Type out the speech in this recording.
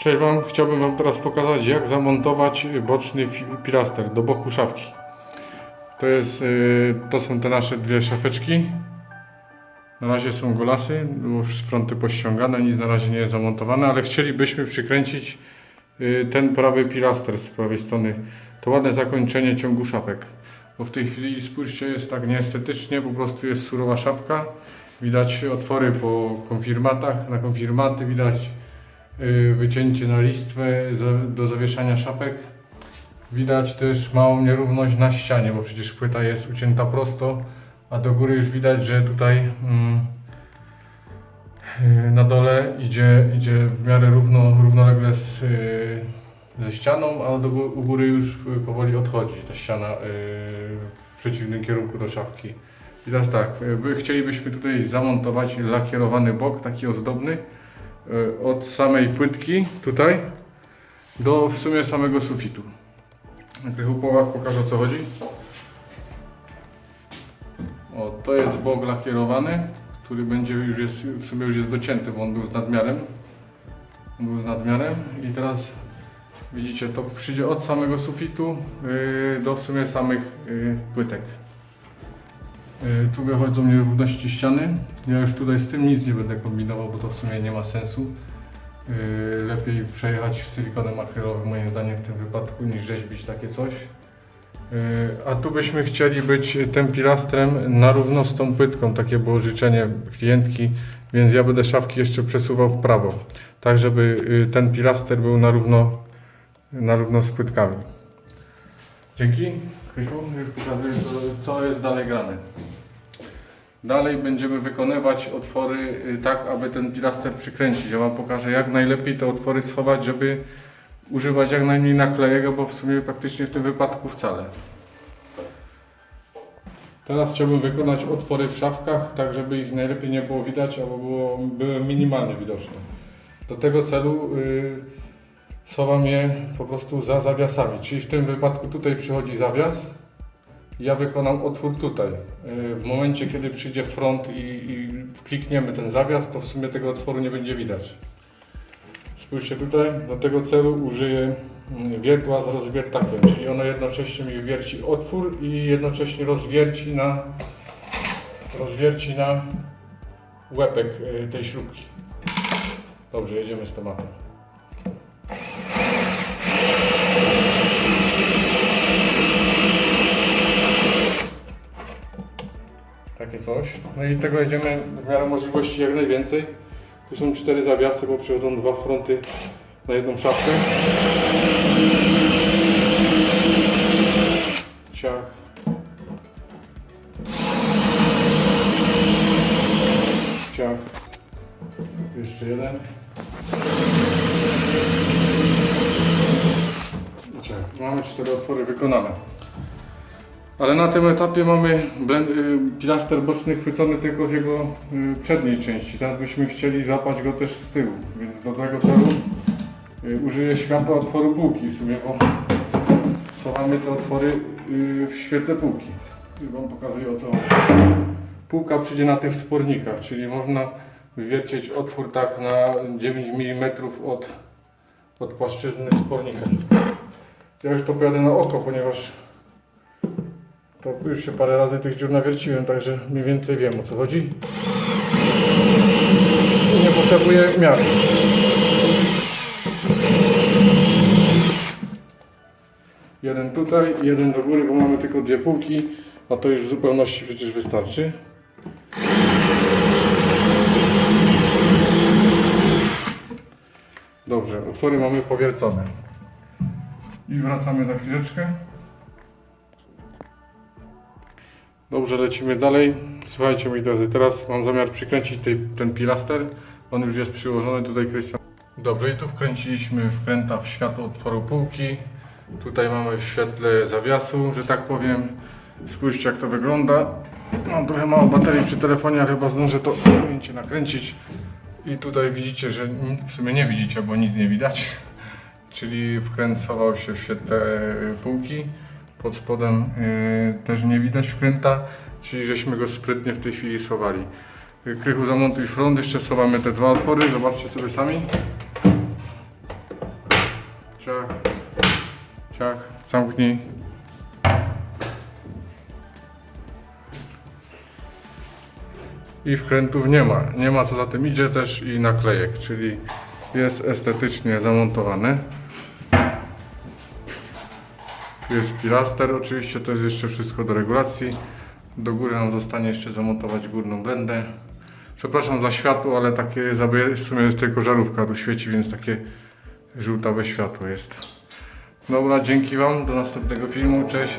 Cześć Wam, chciałbym Wam teraz pokazać jak zamontować boczny pilaster do boku szafki. To, jest, y, to są te nasze dwie szafeczki. Na razie są golasy, bo fronty pościągane, nic na razie nie jest zamontowane, ale chcielibyśmy przykręcić y, ten prawy pilaster z prawej strony. To ładne zakończenie ciągu szafek. Bo w tej chwili spójrzcie, jest tak nieestetycznie, po prostu jest surowa szafka. Widać otwory po konfirmatach, na konfirmaty widać wycięcie na listwę do zawieszania szafek. Widać też małą nierówność na ścianie, bo przecież płyta jest ucięta prosto, a do góry już widać, że tutaj mm, y, na dole idzie, idzie w miarę równo, równolegle z, y, ze ścianą, a do, u góry już y, powoli odchodzi ta ściana y, w przeciwnym kierunku do szafki. I teraz tak, y, by- chcielibyśmy tutaj zamontować lakierowany bok, taki ozdobny, y, od samej płytki tutaj do w sumie samego sufitu. Krychu Połak pokaże o co chodzi. O, to jest bok lakierowany, który będzie już jest, w sumie już jest docięty, bo on był z nadmiarem. On był z nadmiarem i teraz widzicie, to przyjdzie od samego sufitu yy, do w sumie samych yy, płytek. Yy, tu wychodzą nierówności ściany. Ja już tutaj z tym nic nie będę kombinował, bo to w sumie nie ma sensu. Yy, lepiej przejechać silikonem akrylowym moim zdaniem w tym wypadku niż rzeźbić takie coś. Yy, A tu byśmy chcieli być tym pilastrem na równo z tą płytką, takie było życzenie klientki, więc ja będę szafki jeszcze przesuwał w prawo, tak żeby ten pilaster był na równo, na równo z płytkami. Dzięki. Krysiu, już pokazuję co, co jest dalej grane. Dalej będziemy wykonywać otwory y, tak, aby ten pilaster przykręcić. Ja Wam pokażę jak najlepiej te otwory schować, żeby używać jak najmniej naklejek, bo w sumie praktycznie w tym wypadku wcale. Teraz chciałbym wykonać otwory w szafkach, tak żeby ich najlepiej nie było widać, albo było, były minimalnie widoczne. Do tego celu y, schowam je po prostu za zawiasami, czyli w tym wypadku tutaj przychodzi zawias, ja wykonam otwór tutaj. Yy, W momencie, kiedy przyjdzie front i, i wklikniemy ten zawias, to w sumie tego otworu nie będzie widać. Spójrzcie tutaj, do tego celu użyję mm, wiertła z rozwiertakiem, czyli ono jednocześnie mi wierci otwór i jednocześnie rozwierci na, rozwierci na łepek yy, tej śrubki. Dobrze, jedziemy z tematem. Takie coś. No i tego jedziemy w miarę możliwości jak najwięcej. Tu są cztery zawiasy, bo przychodzą dwa fronty na jedną szafkę. Ciach. Ciach. Jeszcze jeden. Ciach. Mamy cztery otwory wykonane. Ale na tym etapie mamy blend, y, pilaster boczny chwycony tylko z jego y, przedniej części. Teraz byśmy chcieli zapać go też z tyłu, więc do tego celu y, użyję światła otworu półki w sumie, bo schowamy te otwory w świetle półki. I Wam pokazuję o co chodzi. Półka przyjdzie na tych wspornikach, czyli można wywiercić otwór tak na 9 mm od, od płaszczyzny spornika. Ja już to pojadę na oko, ponieważ to już się parę razy tych dziur nawierciłem, także mniej więcej wiem o co chodzi. I nie potrzebuję miary. Jeden tutaj, jeden do góry, bo mamy tylko dwie półki, a to już w zupełności przecież wystarczy. Dobrze, otwory mamy powiercone. I wracamy za chwileczkę. Dobrze, lecimy dalej. Słuchajcie moi drodzy, teraz mam zamiar przykręcić tej, ten pilaster. On już jest przyłożony tutaj, Krystian. Dobrze, i tu wkręciliśmy wkręta w światło otworu półki. Tutaj mamy w świetle zawiasu, że tak powiem. Spójrzcie jak to wygląda. Mam trochę mało baterii przy telefonie, ale chyba zdążę to ujęcie nakręcić. I tutaj widzicie, że w sumie nie widzicie, bo nic nie widać. Czyli wkręt schował się w świetle półki. Pod spodem y, też nie widać wkręta, czyli żeśmy go sprytnie w tej chwili schowali. Y, Krychu zamontuj front, jeszcze schowamy te dwa otwory, zobaczcie sobie sami. Ciach. Ciach. Zamknij. I wkrętów nie ma. Nie ma co za tym idzie też i naklejek, czyli jest estetycznie zamontowany. Tu Jest pilaster, oczywiście to jest jeszcze wszystko do regulacji. Do góry nam zostanie jeszcze zamontować górną blendę. Przepraszam za światło, ale takie zabie- w sumie jest tylko żarówka tu świeci, więc takie żółtawe światło jest. Dobra, dzięki Wam. Do następnego filmu. Cześć.